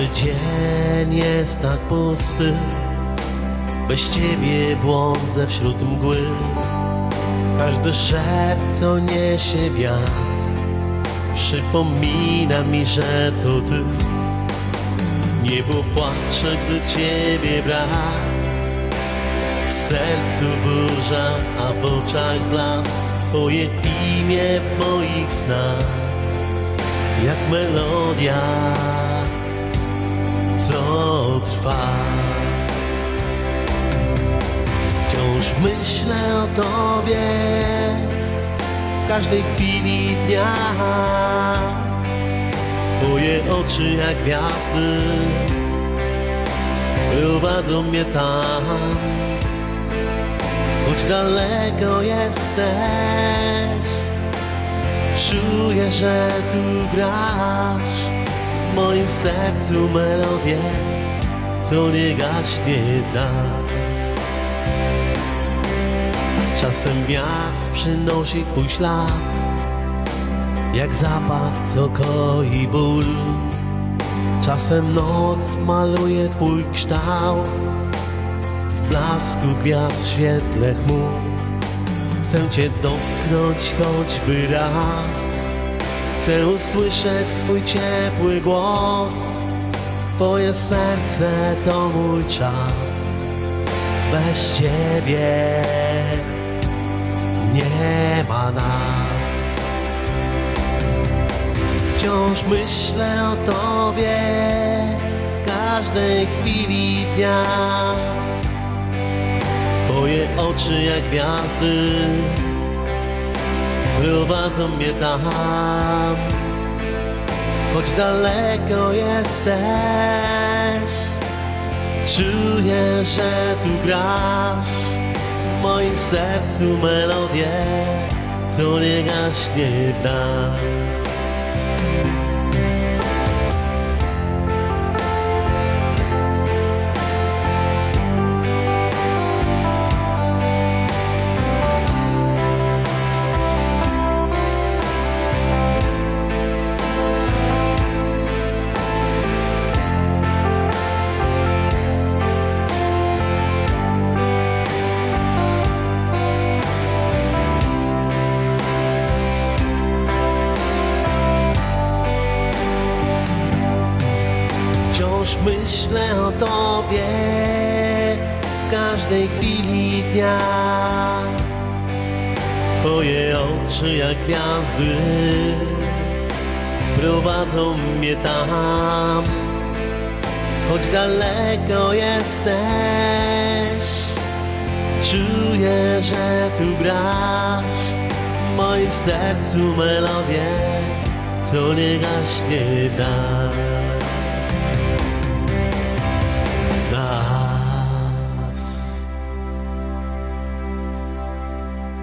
dzień jest tak pusty Bez ciebie błądzę wśród mgły. Każdy szept, co niesie wiatr Przypomina mi, że to ty. Niebo płacze, gdy ciebie brak. W sercu burza, a w oczach blask. Twoje imię w moich snach Jak melodia, co trwa. Wciąż myślę o Tobie w każdej chwili dnia. Twoje oczy jak gwiazdy prowadzą mnie tam. Choć daleko jesteś Czuję, że tu grasz W moim sercu melodię Co nie gaśnie w nas. Czasem wiatr przynosi twój ślad Jak zapach, co koi ból. Czasem noc maluje twój kształt W blasku gwiazd, w świetle chmur. Chcę cię dotknąć choćby raz Chcę usłyszeć twój ciepły głos. Twoje serce to mój czas. Bez ciebie nie ma nas. Wciąż myślę o Tobie każdej chwili dnia. Twoje oczy jak gwiazdy prowadzą mnie tam Choć daleko jesteś. Czuję, że tu grasz W moim sercu melodię Co nie gaśnie w nas myślę o Tobie w każdej chwili dnia. Twoje oczy jak gwiazdy prowadzą mnie tam. Choć daleko jesteś, czuję, że tu grasz w moim sercu melodię, co nie gaśnie w nas.